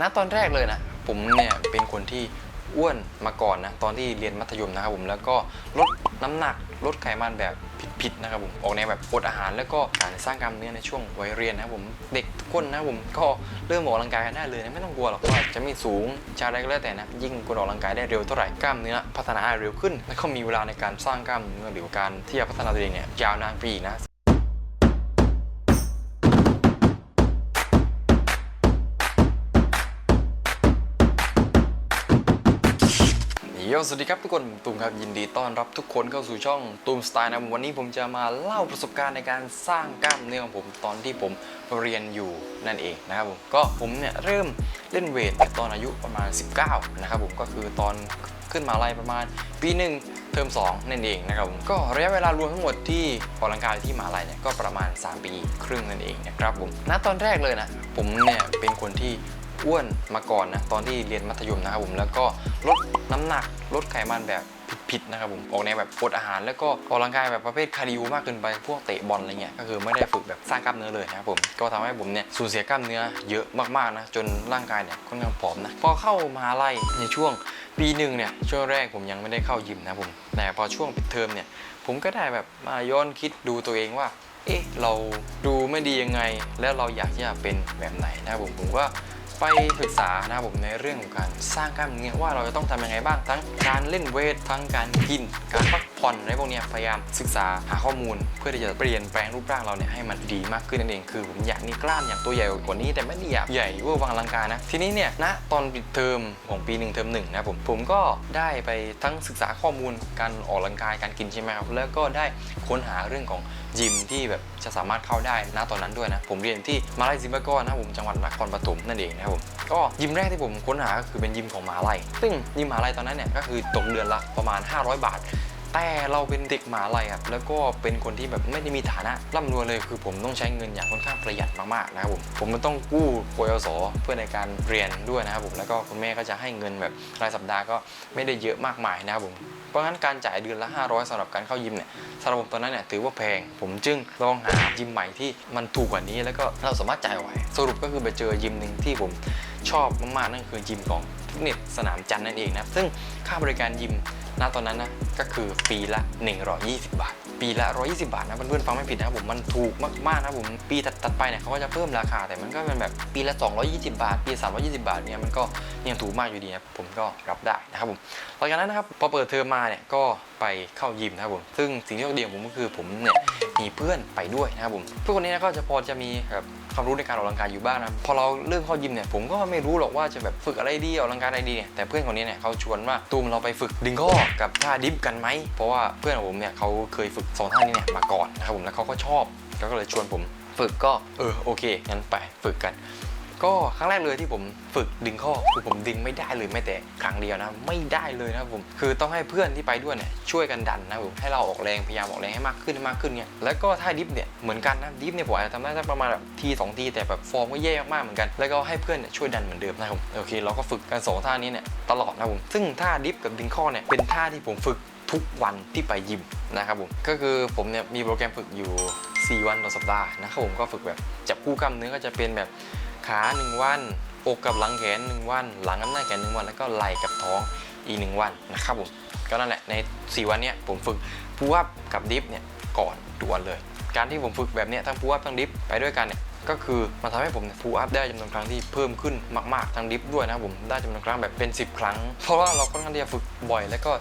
ณตอนแรกเลยนะ ผมเนี่ยเป็นคนที่อ้วนมาก่อนนะ ตอนที่เรียนมัธยมนะครับผมแล้วก็ลดน้ำหนักลดไขมันแบบผิดๆนะครับผมออกแนวแบบอดอาหารแล้วก็การสร้างกล้ามเนื้อในช่วงวัยเรียนนะครับผมเด็กทุกคนนะครับผมก็เริ่มออกกำลังกายกันได้เลยนะไม่ต้องกลัวหรอกว่าจะไม่สูงจะอะไรก็แล้วแต่นะยิ่งคุณออกกำลังกายได้เร็วเท่าไหร่กล้ามเนื้อพัฒนาเร็วขึ้น แล้วก็มีเวลาในการสร้างกล้ามเนื้อหรือการที่จะพัฒนาตัวเองเนี่ยยาวนานปีนะ โยสวัสดีครับทุกคนผมตูมครับยินดีต้อนรับทุกคนเข้าสู่ช่องตูมสไตล์นะวันนี้ผมจะมาเล่าประสบการณ์ในการสร้างกล้ามเนื้อของผมตอนที่ผมเรียนอยู่นั่นเองนะครับผมก็ผมเนี่ยเริ่มเล่นเวทตอนอายุประมาณ 19 นะครับผมก็คือตอนขึ้นมาลัยประมาณปีหนึ่งเทอม2นั่นเองนะครับผมก็ระยะเวลารวมทั้งหมดที่ออกกำลังกายที่มหาลัยเนี่ยก็ประมาณ 3 ปีครึ่งนั่นเองนะครับผมณตอนแรกเลยนะผมเนี่ยเป็นคนที่อ้วนมาก่อนนะตอนที่เรียนมัธยมนะครับผมแล้วก็ลด น้ำหนักลดไขมันแบบผิดๆนะครับผมออกแนวแบบอดอาหารแล้วก็ออกกำลังกายแบบประเภทคาร์ดิโอมากเกินไปพวกเตะบอลอะไรเงี้ยก็คือไม่ได้ฝึกแบบสร้างกล้ามเนื้อเลยนะครับผมก็ทำให้ผมเนี่ยสูญเสียกล้ามเนื้อเยอะมากๆนะจนร่างกายเนี่ยค่อนข้างผอมนะพอเข้ามหาลัยในช่วงปีหนึ่งเนี่ยช่วงแรกผมยังไม่ได้เข้ายิมนะผมแต่พอช่วงปิดเทอมเนี่ยผมก็ได้แบบมาย้อนคิดดูตัวเองว่า เอ๊ะเราดูไม่ดียังไง แล้วเราอยากจะเป็นแบบไหนนะครับผมผมก็ ไปศึกษานะครับผมในเรื่องของการสร้างกล้ามเนื้อว่าเราจะต้องทำยังไงบ้างทั้งการเล่นเวททั้งการกินการพักผ่อนอะไรพวกเนี้ยพยายามศึกษาหาข้อมูล เพื่อที่จะเปลี่ยนแปลงรูปร่างเราเนี่ยให้มันดีมากขึ้นนั่นเองคือผมอยากมีกล้ามอย่างตัวใหญ่กว่านี้แต่ไม่ได้อยากใหญ่เวอร์วังอลังการนะทีนี้เนี่ยณตอนปิดเทอมของปีหนึ่งเทอมหนึ่งนะผมผมก็ได้ไปทั้งศึกษาข้อมูลการออกกำลังกายการกินใช่ไหมครับแล้วก็ได้ค้นหาเรื่องของยิมที่แบบจะสามารถเข้าได้นะตอนนั้นด้วยนะ ผมเรียนที่มาลัยซิมบากอนนะผมจังหวัดนครปฐมนั่นเองนะครับผมก็ยิมแรกที่ผมค้นหาก็คือเป็นยิมของมาลัยซึ่งยิมมาลัยตอนนั้นเนี่ยก็คือตกเดือนละประมาณ 500 บาท แต่เราเป็นเด็กหมาลัยครับแล้วก็เป็นคนที่แบบไม่ได้มีฐานะร่ำรวยเลยคือผมต้องใช้เงินอย่างค่อนข้างประหยัดมากๆนะครับผมผมมันต้องกู้กยศเพื่อในการเรียนด้วยนะครับผมแล้วก็คุณแม่ก็จะให้เงินแบบรายสัปดาห์ก็ไม่ได้เยอะมากมายนะครับผมเพราะงั้นการจ่ายเดือนละ 500สำหรับการเข้ายิมเนี่ยสำหรับผมตอนนั้นเนี่ยถือว่าแพง ผมจึงลองหายิมใหม่ที่มันถูกกว่านี้แล้วก็เราสามารถจ่ายไหวสรุปก็คือไปเจอยิมหนึ่งที่ผมชอบมากๆนั่นคือยิมของฟิตเนสสนามจันทร์นั่นเองนะครับซึ่งค่าบริการยิม ณตอนนั้นนะก็คือปีละ 120 บาท ปีละ 120 บาทนะเพื่อนๆฟังไม่ผิดนะผมมันถูกมากๆนะผมปีถัดๆไปเนี่ยเขาก็จะเพิ่มราคาแต่มันก็เป็นแบบปีละ 220 บาท ปี320 บาทเนี่ยมันก็ยังถูกมากอยู่ดีนะผมก็รับได้นะครับผมหลังจากนั้นนะครับพอเปิดเทอมมาเนี่ยก็ไปเข้ายิมนะครับผมซึ่งสิ่งที่โชคดีของผมก็คือผมเนี่ยมีเพื่อนไปด้วยนะครับผมเพื่อนคนนี้นะก็จะพอจะมีแบบ ความรู้ในการออกกำลังกายอยู่บ้างนะพอเราเริ่มเข้ายิมเนี่ยผมก็ไม่รู้หรอกว่าจะแบบฝึกอะไรดีออกกำลังกายอะไรดีเนี่ยแต่เพื่อนคนนี้เนี่ยเขาชวนว่าตูมเราไปฝึกดึงข้อกับท่าดิฟกันไหมเพราะว่าเพื่อนของผมเนี่ยเขาเคยฝึกสองท่านี้เนี่ยมาก่อนนะครับผมแล้วเขาก็ชอบก็เลยชวนผม ฝึกก็เออโอเคงั้นไปฝึกกัน ก็ครั้งแรกเลยที่ผมฝึกดึงข้อคือผมดึงไม่ได้เลยแม้แต่ครั้งเดียวนะไม่ได้เลยนะผมคือต้องให้เพื่อนที่ไปด้วยเนี่ยช่วยกันดันนะผมให้เราออกแรงพยายามออกแรงให้มากขึ้นมากขึ้นเนี่ยแล้วก็ท่าดิฟเนี่ยเหมือนกันนะดิฟเนี่ยผมอาจจะทำได้สักประมาณแบบทีสองทีแต่แบบฟอร์มก็แย่มากๆเหมือนกัน แล้วก็ให้เพื่อนเนี่ยช่วยดันเหมือนเดิมนะผมโอเคเราก็ฝึกกันสองท่านี้เนี่ยตลอดนะผมซึ่งท่าดิฟกับดึงข้อเนี่ยเป็นท่าที่ผมฝึกทุกวันที่ไปยิมนะครับผมก็คือผมเนี่ยมีโปรแกรมฝึกอยู่ 4 วันต่อสัปดาห์นะครับผมก็ฝึกแบบจับคู่กล้ามเนื้อก็จะเป็นแบบ ขา1วันอกกับหลังแขน1วัน หลังกับหน้าแขน1วัน แล้วก็ไหล่กับท้องอีก1วันนะครับผมก็นั่นแหละใน 4 วันเนี้ยผมฝึกพูอัพกับดิฟเนี่ยก่อนทุกวันเลย การที่ผมฝึกแบบเนี้ยทั้งพูอัพทั้งดิฟไปด้วยกันเนี่ยก็คือมันทำให้ผมพูอัพได้จำนวนครั้งที่เพิ่มขึ้นมาก ๆทั้งดิฟด้วยนะครับผมได้จำนวนครั้งแบบเป็น 10 ครั้ง เพราะว่าเราค่อนข้างที่จะฝึกบ่อย แล้วก็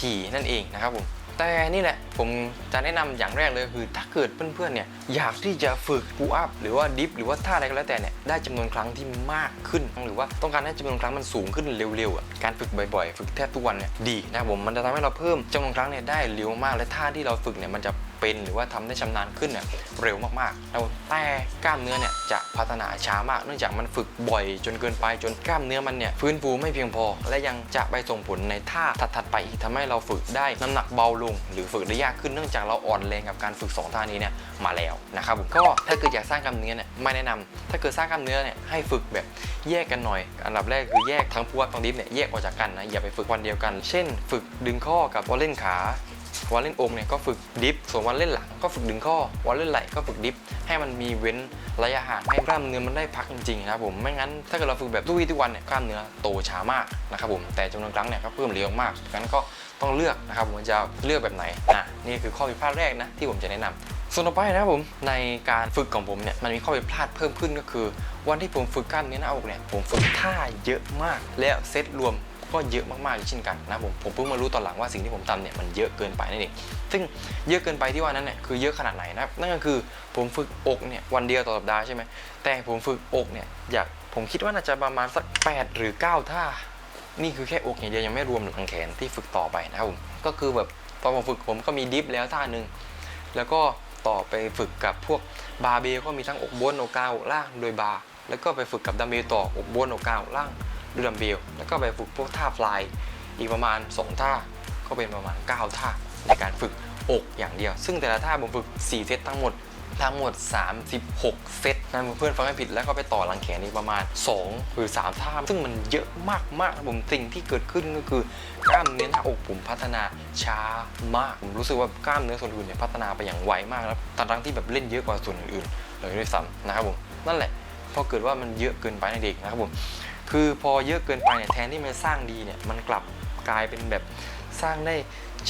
ถี่นั่นเองนะครับผม แต่นี่แหละ ผมจะแนะนำอย่างแรกเลยคือถ้าเกิดเพื่อนๆเนี่ยอยากที่จะฝึกปูอัพหรือว่าดิฟหรือว่าท่าอะไรก็แล้วแต่เนี่ยได้จำนวนครั้งที่มากขึ้น หรือว่าต้องการให้จำนวนครั้งมันสูงขึ้นเร็วๆอะการฝึกบ่อยๆ ฝึกแทบทุกวันเนี่ยดีนะผมมันจะทำให้เราเพิ่มจำนวนครั้งเนี่ยได้เร็วมากและท่าที่เราฝึกเนี่ยมันจะ เป็นหรือว่าทำได้ชำนาญขึ้นเนี่ยเร็วมากๆ แล้วแต่กล้ามเนื้อเนี่ยจะพัฒนาช้ามาก เนื่องจากมันฝึกบ่อยจนเกินไปจนกล้ามเนื้อมันเนี่ยฟื้นฟูไม่เพียงพอ และยังจะไปส่งผลในท่าถัดๆไปอีกทำให้เราฝึกได้น้ำหนักเบาลง หรือฝึกได้ยากขึ้นเนื่องจากเราอ่อนแรงกับการฝึกสองท่านี้เนี่ยมาแล้วนะครับผมก็ถ้าเกิดอยากสร้างกล้ามเนื้อเนี่ยไม่แนะนำถ้าเกิดสร้างกล้ามเนื้อเนี่ยให้ฝึกแบบแยกกันหน่อย อันดับแรกคือแยกทั้งพูอัพทั้งดิฟเนี่ยแยกออกจากกันนะอย่าไปฝึกวันเดียวกัน เช่น ฝึกดึงข้อกับวอลเล่นขา วันเล่นอกเนี่ยก็ฝึกดิฟ ส่วนวันเล่นหลังก็ฝึกดึงข้อ วันเล่นไหล่ก็ฝึกดิฟ ให้มันมีเว้นระยะห่างให้กล้ามเนื้อมันได้พักจริงๆนะครับผม ไม่งั้นถ้าเกิดเราฝึกแบบทุกวี่ทุกวันเนี่ยกล้ามเนื้อโตช้ามากนะครับผม แต่จำนวนครั้งเนี่ยก็เพิ่มเร็วมากงั้นก็ต้องเลือกนะครับผมจะเลือกแบบไหนอะนี่คือข้อผิดพลาดแรกนะที่ผมจะแนะนำส่วนต่อไปนะครับผมในการฝึกของผมเนี่ยมันมีข้อผิดพลาดเพิ่มขึ้นก็คือ วันที่ผมฝึกกล้ามเนื้อหน้าอกเนี่ยผมฝึกท่าเยอะมาก แล้วเซตรวม ก็เยอะมากๆเช่นกันนะผมผมเพิ่งมารู้ตอนหลังว่าสิ่งที่ผมทำเนี่ยมันเยอะเกินไปนั่นเองซึ่งเยอะเกินไปที่ว่านั้นเนี่ยคือเยอะขนาดไหนนะนั่นก็คือผมฝึกอกเนี่ยวันเดียวต่อสัปดาห์ใช่ไหมแต่ผมฝึกอกเนี่ยอยากผมคิดว่าน่าจะประมาณสัก 8 หรือ 9 ท่า นี่คือแค่อกอย่างเดียวยังไม่รวมหลังแขนที่ฝึกต่อไปนะครับผมก็คือแบบตอนผมฝึกผมก็มีดิฟแล้วท่าหนึ่งแล้วก็ต่อไปฝึกกับพวกบาร์เบลก็มีทั้งอกบนอกกลางอกล่างโดยบาร์แล้วก็ไปฝึกกับดัมเบลต่ออกบนอกกลางอกล่าง ด้วยดัมเบลแล้วก็ไปฝึกพวกท่าฟลายอีกประมาณ 2 ท่าก็เป็นประมาณ 9 ท่าในการฝึกอกอย่างเดียว ซึ่งแต่ละท่าผมฝึก 4 เซตทั้งหมดทั้งหมด 36 เซตนะเพื่อนฟังไม่ผิดแล้วก็ไปต่อหลังแขนอีกประมาณ 2 หรือ 3 ท่า ซึ่งมันเยอะมากๆนะผมสิ่งที่เกิดขึ้นก็คือกล้ามเนื้อหน้าอกผมพัฒนาช้ามาก ผมรู้สึกว่ากล้ามเนื้อส่วนอื่นเนี่ยพัฒนาไปอย่างไวมากแล้วทั้งที่แบบเล่นเยอะกว่าส่วนอื่นๆเลยด้วยซ้ำนะครับผมนั่นแหละพอเกิดว่ามันเยอะเกินไปในเด็กนะครับผม คือพอเยอะเกินไปเนี่ยแทนที่มันสร้างดีเนี่ยมันกลับกลายเป็นแบบสร้างได้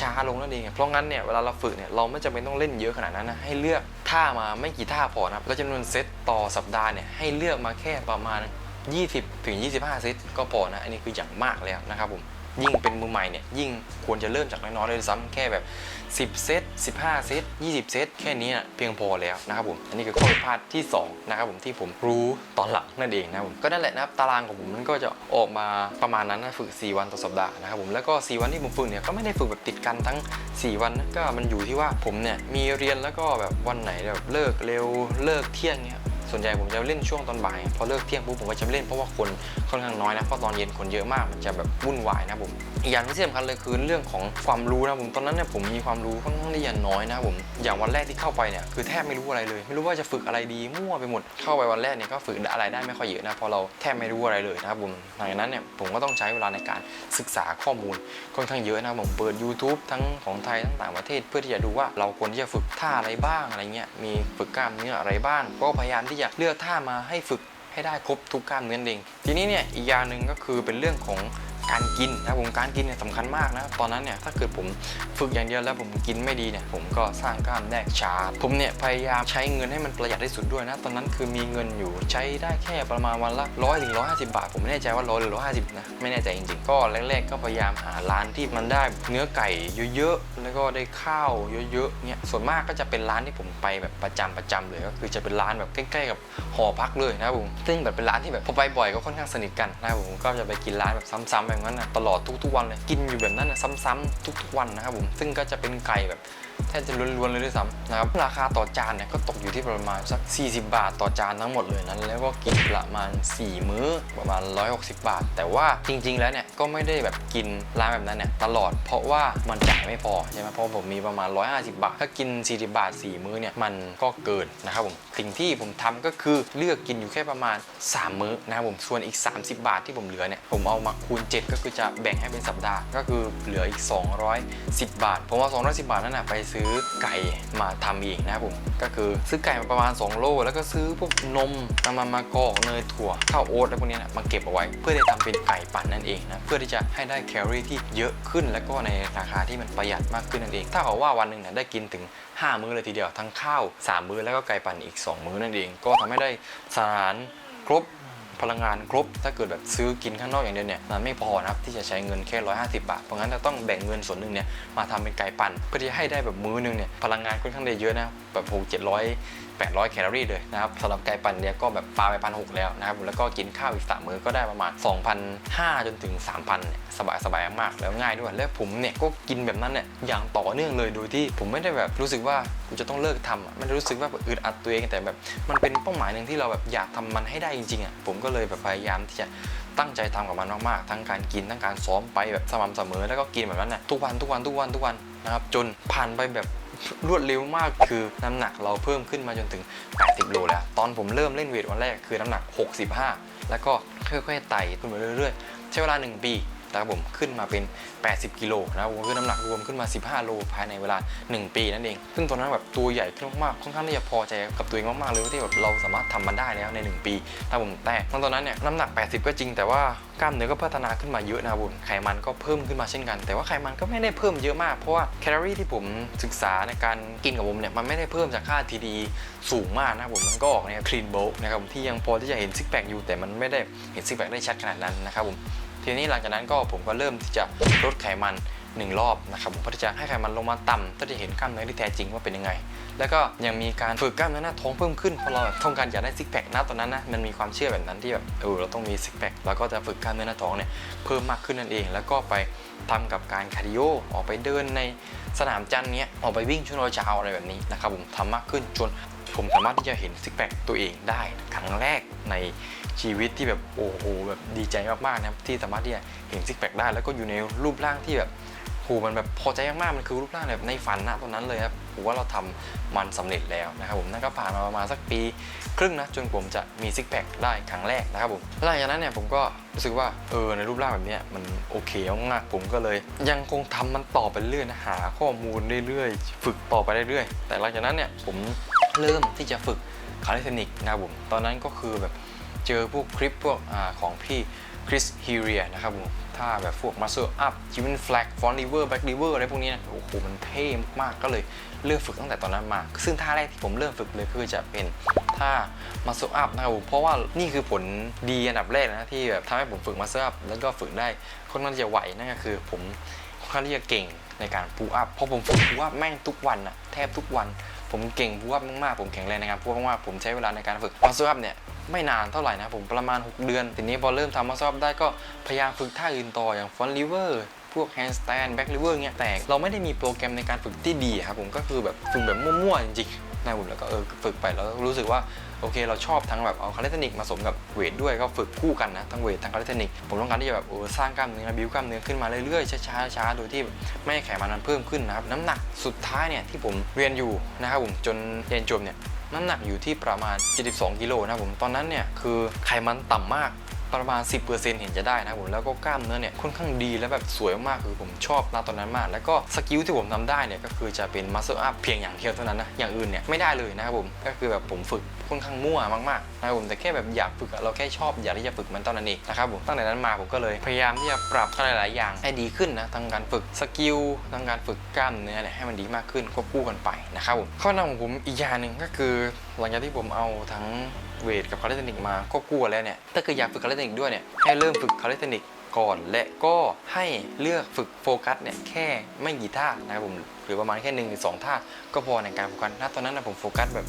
ช้าลงนั่นเองเพราะงั้นเนี่ยเวลาเราฝึกเนี่ยเราไม่จำเป็นต้องเล่นเยอะขนาดนั้นนะให้เลือกท่ามาไม่กี่ท่าพอนะครับแล้วจำนวนเซตต่อสัปดาห์เนี่ยให้เลือกมาแค่ประมาณ 20ถึง25 เซตก็พอนะอันนี้คืออย่างมากแล้วนะครับผม ยิ่งเป็นมือใหม่เนี่ยยิ่งควรจะเริ่มจากน้อยๆเลยด้วยซ้ำแค่แบบ 10 เซต 15 เซต 20 เซต แค่นี้เพียงพอแล้วนะครับผมอันนี้คือข้อผิดพลาดที่ 2 นะครับผมที่ผมรู้ตอนหลังนั่นเองนะครับผมก็นั่นแหละนะครับตารางของผมมันก็จะออกมาประมาณนั้นนะฝึก 4 วันต่อสัปดาห์นะครับผมแล้วก็ 4 วันที่ผมฝึกเนี่ยก็ไม่ได้ฝึกแบบติดกันทั้ง 4 วันก็มันอยู่ที่ว่าผมเนี่ยมีเรียนแล้วก็แบบวันไหนแบบเลิกเร็วเลิกเที่ยงเนี่ย ส่วนใหญ่ผมจะเล่นช่วงตอนบ่าย พอเลิกเที่ยงปุ๊บผมก็จะเล่นเพราะว่าคนค่อนข้างน้อยนะเพราะตอนเย็นคนเยอะมากมันจะแบบวุ่นวายนะผมอีกอย่างที่สำคัญเลยคือเรื่องของความรู้นะผมตอนนั้นเนี่ยผมมีความรู้ค่อนข้างที่จะน้อยนะผมอย่างวันแรกที่เข้าไปเนี่ยคือแทบไม่รู้อะไรเลย ไม่รู้ว่าจะฝึกอะไรดีมั่วไปหมดเข้าไปวันแรกเนี่ยก็ฝึกอะไรได้ไม่ค่อยเยอะนะเพราะเราแทบไม่รู้อะไรเลยนะครับผมหลังจากนั้นเนี่ยผมก็ต้องใช้เวลาในการศึกษาข้อมูลค่อนข้างเยอะนะผมเปิด YouTube ทั้งของไทยทั้งต่างประเทศ เพื่อที่จะดูว่าเราควรที่จะฝึกท่าอะไรบ้างอะไรเงี้ยมีฝึกกล้ามเนื้ออะไรบ้างก็พยายามที่จะเลือกท่ามาให้ฝึกให้ได้ครบทุกกล้ามเนื้อเอง ทีนี้เนี่ยอีกอย่างหนึ่งก็คือเป็นเรื่องของ การกินนะผมการกินเนี่ยสำคัญมากนะตอนนั้นเนี่ยถ้าเกิดผมฝึกอย่างเดียวแล้วผมกินไม่ดีเนี่ยผมก็สร้างกล้ามแนกช้าผมเนี่ยพยายามใช้เงินให้มันประหยัดที่สุดด้วยนะ ตอนนั้นคือมีเงินอยู่ใช้ได้แค่ประมาณวันละร้อยถึงร้อยห้าสิบบาท ผมไม่แน่ใจว่าร้อยหรือร้อยห้าสิบนะไม่แน่ใจจริงๆ ก็แรกๆก็พยายามหาร้านที่มันได้เนื้อไก่เยอะๆแล้วก็ได้ข้าวเยอะๆเนี่ยส่วนมากก็จะเป็นร้านที่ผมไปแบบประจำประจำเลยก็คือจะเป็นร้านแบบใกล้ๆกับหอพักเลยนะครับผมซึ่งแบบเป็นร้านที่แบบพอไปบ่อยก็ค่อนข้างสนิทกันนะครับผมก็จะไปกินร้านแบบซ้ำๆแบบนั้นนะตลอดทุกๆวันเลย กินอยู่แบบนั้นนะซ้ำๆทุกๆวันนะครับผมซึ่งก็จะเป็นไก่แบบแทบจะล้วนๆเลยด้วยซ้ำนะครับราคาต่อจานเนี่ยก็ตกอยู่ที่ประมาณสัก 40 บาทต่อจานทั้งหมดเลยนั้น แล้วก็กินประมาณ 4 มื้อประมาณ 160 บาท แต่ว่าจริง ๆ แล้วเนี่ยก็ไม่ได้แบบกินร้านแบบนั้นเนี่ยตลอดเพราะว่ามันจ่ายไม่พอใช่ไหมเพราะผมมีประมาณ 150 บาท ถ้ากิน 40 บาท 4 มื้อเนี่ยมันก็เกินนะครับผมสิ่งที่ผมทำก็คือเลือกกินอยู่แค่ประมาณ 3 มื้อนะครับผมส่วนอีก 30 บาทที่ผมเหลือเนี่ยผมเอามาคูณ 7 ก็คือจะแบ่งให้เป็นสัปดาห์ ก็คือเหลืออีก 210 บาท ผมว่า210 บาทนั่นนะไปซื้อไก่มาทำเองนะครับผมก็คือซื้อไก่มาประมาณ 2 โล แล้วก็ซื้อพวกนมน้ำมันมะกอกเนยถั่วข้าวโอ๊ตอะไรพวกนี้นะมาเก็บเอาไว้ เพื่อที่จะทำเป็นไก่ปั่นนั่นเองนะเพื่อที่จะให้ได้แคลอรี่ที่เยอะขึ้น แล้วก็ในราคาที่มันประหยัดมากขึ้นนั่นเอง ถ้าเขาว่าวันหนึ่งเนี่ยได้กินถึง 5 มื้อเลยทีเดียวทั้งข้าว 3 มื้อแล้วก็ไก่ปั่นอีก 2 มื้อนั่นเอง ก็ทำให้ได้สารครบ พลังงานครบ ถ้าเกิดแบบซื้อกินข้างนอกอย่างเดียวเนี่ยมันไม่พอนะครับที่จะใช้เงินแค่ 150 บาท เพราะงั้นจะต้องแบ่งเงินส่วนหนึ่งเนี่ยมาทำเป็นไก่ปั่นเพื่อที่ให้ได้แบบมื้อหนึงเนี่ยพลังงานค่อนข้างได้เยอะนะแบบหกเจ็ดร้อย แปดร้อยแคลอรี่เลยนะครับสำหรับไก่ปั่นเนี่ยก็แบบปลาไปพันหกแล้วนะครับแล้วก็กินข้าวอีกสามมื้อก็ได้ประมาณ 2,500 จนถึง 3,000เนี่ยสบายสบายๆมากแล้วง่ายด้วย แล้วผมเนี่ยก็กินแบบนั้นเนี่ยอย่างต่อเนื่องเลยโดยที่ผมไม่ได้แบบรู้สึกว่ากูจะต้องเลิกทำไม่ได้รู้สึกว่าอึดอัดตัวเองแต่แบบมันเป็นเป้าหมายหนึ่งที่เราแบบอยากทำมันให้ได้จริงๆอะผมก็เลยแบบพยายามที่จะตั้งใจทำกับมันมากๆ ทั้งการกินทั้งการซ้อมไปแบบสม่ำเสมอ แล้วก็กินแบบนั้นน่ะทุกวันทุกวันทุกวันทุกวันนะครับจนผ่านไปแบบ รวดเร็วมากคือน้ำหนักเราเพิ่มขึ้นมาจนถึง 80โลแล้ว ตอนผมเริ่มเล่นเวทวันแรกคือน้ำหนัก 65 แล้วก็ค่อยๆไต่ขึ้นมาเรื่อยๆ ใช้เวลา 1 ปี นะครับผมขึ้นมาเป็น 80 กิโลนะครับผมคือน้ำหนักรวมขึ้นมา 15 โลภายในเวลา 1 ปีนั่นเอง ซึ่งตอนนั้นแบบตัวใหญ่ขึ้นมากๆค่อนข้างที่จะพอใจกับตัวเองมากๆเลยที่แบบเราสามารถทำมันได้แล้วใน 1 ปีนะครับผมแต่ตอนนั้นเนี่ยน้ำหนัก 80 ก็จริงแต่ว่ากล้ามเนื้อก็พัฒนาขึ้นมาเยอะนะครับผมไขมันก็เพิ่มขึ้นมาเช่นกัน แต่ว่าไขมันก็ไม่ได้เพิ่มเยอะมากเพราะว่าแคลอรี่ที่ผมศึกษาในการกินกับผมเนี่ยมันไม่ได้เพิ่มจากค่า TD สูงมากนะครับผมมันก็ออกเนี่ยคลีนโบนะครับผมที่ยังพอที่จะเห็นซิกแพคอยู่แต่มันไม่ได้เห็นซิกแพคได้ชัดขนาดนั้นนะครับผม ทีนี้หลังจากนั้นก็ผมก็เริ่มที่จะลดไขมันหนึ่งรอบนะครับผมเพื่อที่จะให้ไขมันลงมาต่ำเพื่อจะเห็นกล้ามเนื้อที่แท้จริงว่าเป็นยังไง แล้วก็ยังมีการฝึกกล้ามเนื้อหน้าท้องเพิ่มขึ้นเพราะเราต้องการอยากได้ซิกแพคนะตอนนั้นนะมันมีความเชื่อแบบนั้นที่แบบเออเราต้องมีซิกแพคแล้วก็จะฝึกกล้ามเนื้อหน้าท้องเนี่ยเพิ่มมากขึ้นนั่นเอง แล้วก็ไปทำกับการคาร์ดิโอออกไปเดินในสนามจันเนี้ยออกไปวิ่งช่วงเช้าอะไรแบบนี้นะครับผมทำมากขึ้นจน ผมสามารถที่จะเห็นซิกแพคตัวเองได้ครั้งแรกในชีวิตที่แบบโอ้โหแบบดีใจมากๆนะครับที่สามารถที่จะเห็นซิกแพคได้ แล้วก็อยู่ในรูปร่างที่แบบโหมันแบบพอใจมากๆมันคือรูปร่างแบบในฝันนะตอนนั้นเลยครับผมว่าเราทำมันสำเร็จแล้วนะครับผมนั่นก็ผ่านมาประมาณสักปี ครึ่งนะจนผมจะมีซิกแพคได้ครั้งแรกนะครับผมหลังจากนั้นเนี่ยผมก็รู้สึกว่าเออในรูปร่างแบบนี้มันโอเคมากๆผมก็เลย ยังคงทำมันต่อไปเรื่อยนะหาข้อมูลเรื่อยๆ ฝึกต่อไปเรื่อยๆ แต่หลังจากนั้นเนี่ยผม เริ่มที่จะฝึกคาลิเทนิกนะครับผมตอนนั้นก็คือแบบเจอพวกคลิปพวกอของพี่คริสฮีเรียนะครับผมถ้าแบบพวก muscle up j i m m y flag front lever back lever อร์อะไรพวกนี้นะโอ้โหมันเท่มากก็เลยเลือกฝึกตั้งแต่ตอนนั้นมา ซึ่งท่าแรกที่ผมเริ่มฝึกเลยคือจะเป็นท่า muscle up นะครับผมเพราะว่านี่คือผลดีอันดับแรกนะที่แบบทำให้ผมฝึก muscle up แล้วก็ฝึกได้ค่อนข้างจะไหวนั่นก็คือผมค่อนข้างที่จะเก่งในการ pull up เพราะผมฝึก pull up แม่งทุกวันอะแทบทุกวัน ผมเก่ง pull up มากๆผมแข็งแรงในการ pull up มากๆผมใช้เวลาในการฝึกมอสซับเนี่ยไม่นานเท่าไหร่นะผมประมาณ 6 เดือน ทีนี้พอเริ่มทำมาซอบได้ก็พยายามฝึกท่าอื่นต่ออย่างฟอนลิเวอร์พวกแฮนด์สแตนแบ็กลิเวอร์เงี้ยแต่เราไม่ได้มีโปรแกรมในการฝึกที่ดีครับผมก็คือแบบฝึกแบบมั่วๆจริงๆนะผมแล้วก็เออฝึกไปแล้วรู้สึกว่า โอเค เราชอบทั้งแบบเอาคาลิสเทนิกมาสมกับเวทด้วยก็ฝึกคู่กันนะทั้งเวททั้งคาลิสเทนิกผมต้องการที่จะแบบเออสร้างกล้ามเนื้อบิวกล้ามเนื้อขึ้นมาเรื่อยๆช้าๆช้าๆโดยที่ไม่ให้ไขมันมันเพิ่มขึ้นนะครับน้ำหนักสุดท้ายเนี่ยที่ผมเรียนอยู่นะครับผมจนเรียนจบเนี่ยน้ำหนักอยู่ที่ประมาณ 72 กิโลนะผมตอนนั้นเนี่ยคือไขมันต่ำมาก ประมาณ 10%เห็นจะได้นะผมแล้วก็กล้ามเนื้อเนี่ยค่อนข้างดีและแบบสวยมากๆคือผมชอบนะตอนนั้นมาก แล้วก็สกิลที่ผมทำได้เนี่ยก็คือจะเป็น muscle up เพียงอย่างเดียวเท่านั้นนะอย่างอื่นเนี่ยไม่ได้เลยนะครับผมก็คือแบบผมฝึกค่อนข้างมั่วมากๆนะครับผมแต่แค่แบบอยากฝึกเราแค่ชอบอยากที่จะฝึกมันเท่นั้นเองนะครับผมตั้งแต่นั้นมาผมก็เลยพยายามที่จะปรับอะไรหลายๆอย่างให้ดีขึ้นนะทั้งการฝึกสกิลทั้งการฝึกกล้ามเนื้อเนี่ยให้มันดีมากขึ้นควบคู่กันไปนะครับผมข้อแนะนำของผมอีกอย่างหนึ่งก็คือหลังจากที่ผมเอาทั้ง เวทกับคาลิสเทนิกมาก็กลัวแล้วเนี่ยถ้าเกิดอยากฝึกคาลิสเทนิกด้วยเนี่ยให้เริ่มฝึกคาลิสเทนิกก่อนและก็ให้เลือกฝึกโฟกัสเนี่ยแค่ไม่กี่ท่านะครับผมหรือประมาณแค่หนึ่งหรือสองท่าก็พอในการโฟกัสณตอนนั้นนะผมโฟกัสแบบ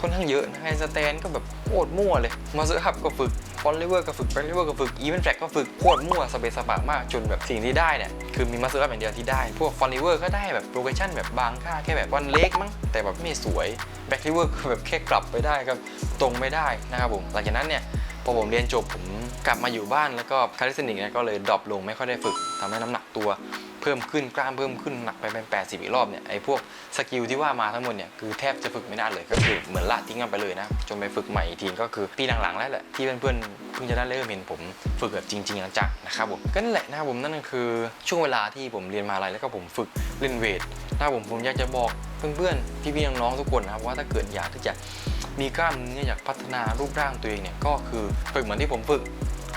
ค่อนข้างเยอะนะให้สแตนก็แบบโคตรมั่วเลยมาเซอร์ฮับก็ฝึกฟอนเลเวอร์ก็ฝึกแบ็คเลเวอร์ก็ฝึกอีเวนต์แฟลกก็ฝึกโคตรมั่วสเปซสปะมากจนแบบสิ่งที่ได้เนี่ยคือมีมาเซอร์ฮับอย่างเดียวที่ได้ พวกฟอนเลเวอร์ก็ได้แบบโปรเกชั่นแบบบางท่าแค่แบบวันเล็กมั้งแต่แบบไม่สวยแบ็คลิเวอร์คือแบบแค่กลับไปได้ก็ตรงไม่ได้นะครับผมหลังจากนั้นเนี่ยพอผมเรียนจบผมกลับมาอยู่บ้านแล้วก็คาลิสเนิกเนี่ยก็เลยดรอปลงไม่ค่อยได้ฝึกทำให้น้ำหนักตัว เพิ่มขึ้นกล้ามเพิ่มขึ้นหนักไปเป็น 80 อีกรอบเนี่ยไอ้พวกสกิลที่ว่ามาทั้งหมดเนี่ยคือแทบจะฝึกไม่ได้เลยก็คือเหมือนละทิ้งกันไปเลยนะ จนไปฝึกใหม่อีกทีก็คือปีหลังๆแล้วแหละที่เพื่อนๆเพิ่งจะได้เริ่มเห็นผมฝึกแบบจริงๆจังนะครับผมก็นั่นแหละนะครับผมนั่นก็คือช่วงเวลาที่ผมเรียนมหาลัยแล้วก็ผมฝึกเล่นเวทถ้าผมผมอยากจะบอกเพื่อนๆพี่ๆน้องๆทุกคนนะครับว่าถ้าเกิดอยากที่จะมีกล้ามเนื้ออยากพัฒนารูปร่างตัวเองเนี่ยก็คือฝึกเหมือนที่ผมฝึก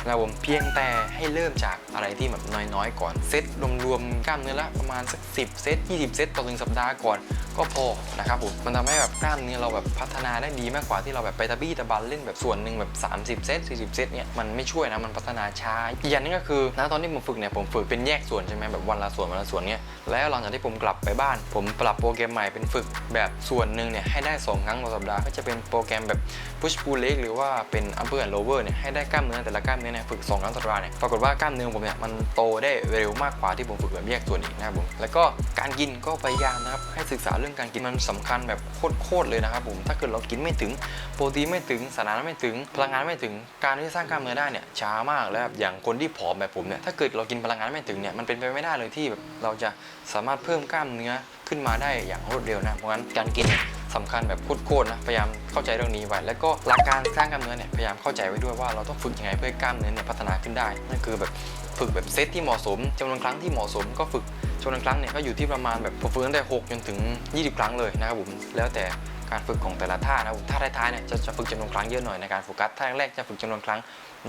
นะผมเพียงแต่ให้เริ่มจากอะไรที่แบบน้อยๆ ก่อน เซตรวมๆกล้ามเนื้อละประมาณสัก10 เซต 20 เซตต่อหนึ่งสัปดาห์ก่อนก็พอนะครับผมมันทำให้แบบกล้ามเนื้อเราแบบพัฒนาได้ดีมากกว่าที่เราแบบไปตะบี้ตะบันเล่นแบบส่วนหนึ่งแบบ 30 เซต40 เซตเนี่ยมันไม่ช่วยนะมันพัฒนาช้าอีกอย่างนึงก็คือณตอนที่ผมฝึกเนี่ยผมฝึกเป็นแยกส่วนใช่ไหมแบบวันละส่วนวันละส่วนเนี่ยแล้วหลังจากที่ผมกลับไปบ้าน ผมปรับโปรแกรมใหม่เป็นฝึกแบบส่วนหนึ่งเนี่ยให้ได้ 2 ครั้งต่อสัปดาห์ก็จะเป็นโปรแกรมแบบ push pull leg หรือว่าเป็น upper and lower เนี่ยให้ได้กล้ามเนื้อแต่ละกล้ามเนื้อเนี่ยฝึก 2 ครั้งต่อสัปดาห์เนี่ยปรากฏว่ากล้ามเนื้อของผมเนี่ยมันโตได้เร็วมากกว่าที่ผมฝึกแบบแยกส่วนอีกนะครับผมแล้วก็การกินก็พยายามนะครับให้ศึกษาเรื่องการกินมันสำคัญแบบโคตรๆเลยนะครับผมถ้าเกิดเรากินไม่ถึงโปรตีนไม่ถึงสารอาหารไม่ถึง พลังงานไม่ถึงการที่สร้างกล้ามเนื้อได้เนี่ยช้ามากแล้วอย่างคนที่ผอมแบบผมเนี่ยถ้าเกิดเรากินพลังงานไม่ถึงเนี่ยมันเป็นไปไม่ได้เลยที่แบบเราจะสามารถเพิ่มกล้ามเนื้อขึ้นมาได้อย่างรวดเร็วนะเพราะงั้นการกินสำคัญแบบโคตรๆนะพยายามเข้าใจเรื่องนี้ไว้ แล้วก็หลักการสร้างกล้ามเนื้อเนี่ยพยายามเข้าใจไว้ด้วยว่าเราต้องฝึกยังไงเพื่อกล้ามเนื้อเนี่ยพัฒนาขึ้นได้นั่นคือแบบฝึกแบบเซตที่เหมาะสมจำนวนครั้งที่เหมาะสมก็ฝึก จำนวนครั้งเนี่ยก็อยู่ที่ประมาณแบบฟื้นได้6จนถึง 20 ครั้งเลยนะครับผมแล้วแต่ การฝึกของแต่ละท่านะครับผมท่าท้ายๆเนี่ยจะจะฝึกจำนวนครั้งเยอะหน่อยในการโฟกัสท่าแรกจะฝึกจำนวนครั้ง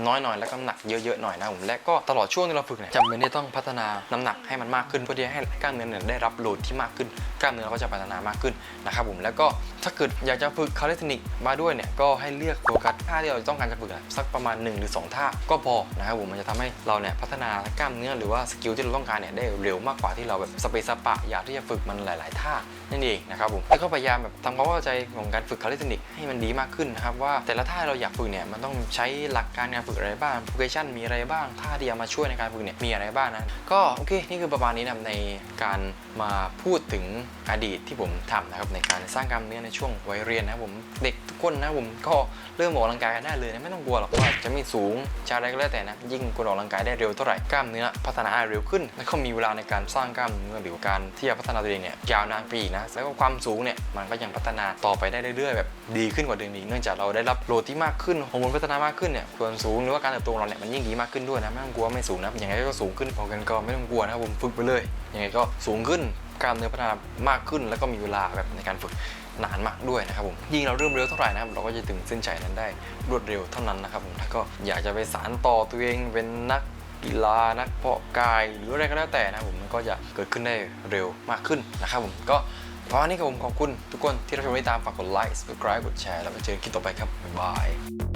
น้อยหน่อยแล้วก็น้ำหนักเยอะๆหน่อยนะผมและก็ตลอดช่วงที่เราฝึกเนี่ยจำเป็นที่ต้องพัฒนาน้ำหนักให้มันมากขึ้นเพื่อที่ให้กล้ามเนื้อเนี่ยได้รับโหลดที่มากขึ้น กล้ามเนื้อก็จะพัฒนามากขึ้นนะครับผมแล้วก็ถ้าเกิดอยากจะฝึกคาลิสนิกมาด้วยเนี่ยก็ให้เลือกโฟกัสท่าที่เราต้องการจะฝึกสักประมาณ 1 หรือ 2 ท่าก็พอนะครับผมมันจะทำให้เราเนี่ยพัฒนากล้ามเนื้อหรือว่าสกิลที่เราต้องการเนี่ยได้เร็วมากกว่าที่เราแบบสเปซสปะอยากที่จะฝึกมันหลาย ๆ ท่านั่นเองนะครับผมแล้วก็พยายามแบบทำความเข้าใจของการฝึกคาลิสเทนิกให้มันดีมากขึ้นนะครับว่าแต่ละท่าเราอยากฝึกเนี่ยมันต้องใช้หลักการการฝึกอะไรบ้างโปรเกชันมีอะไรบ้างท่าที่จะมาช่วยในการฝึกเนี่ยมีอะไรบ้างนะก็โอเคนี่คือประมาณนี้นะในการมาพูดถึงอดีตที่ผมทำนะครับในการสร้างกล้ามเนื้อในช่วงวัยเรียนนะผมเด็กทุกคนนะผมก็เริ่มออกกำลังกายกันได้เลยนะไม่ต้องกลัวหรอกว่าจะไม่สูงจะอะไรก็แล้วแต่นะยิ่งคุณออกกำลังกายได้เร็วเท่าไหร่กล้ามเนื้อพัฒนาเร็วขึ้นแล้วก็มีเวลาในการสร้างกล้ามเนื้อหรือการที่จะพัฒนาตัวเองเนี่ยยาวนานปีนะแล้วก็ความสูงเนี่ยมันก็ยังพัฒนาต่อไปได้เรื่อยๆแบบดีีขึ้นกว่าเดิมอีกเนื่องจากเราได้รับโหลดที่มากขึ้นฮอร์โมนพัฒนามากขึ้นเนี่ยส่วนสูงหรือว่าการเติบโตของเราเนี่ยมันยิ่งดีมากขึ้นด้วยนะไม่ต้องกลัวไม่สูงนะยังไงก็สูงขึ้นพอกันก็ไม่ต้องกลัวนะครับผมฝึกไปเลยยังไงก็สูงขึ้นกล้ามเนื้อพัฒนามากขึ้น แล้วก็มีเวลาแบบในการฝึกนานมากด้วยนะครับผมยิ่งเราเริ่มเร็วเท่าไหร่นะครับเราก็จะถึงเส้นชัยนั้นได้รวดเร็วเท่านั้นนะครับผมถ้าก็อยากจะไปสานต่อตัวเองเป็นนักกีฬานักเพาะกายหรืออะไรก็แล้วแต่นะผมมันก็จะเกิดขึ้นได้เร็วมากขึ้นนะครับผมก็ ปราะนี้ครับผมขอบคุณทุกคนที่รับชมติดตามฝากกดไลค์ subscribe กดแชร์แล้วมาเจอกันคลิปต่อไปครับบ๊ายบาย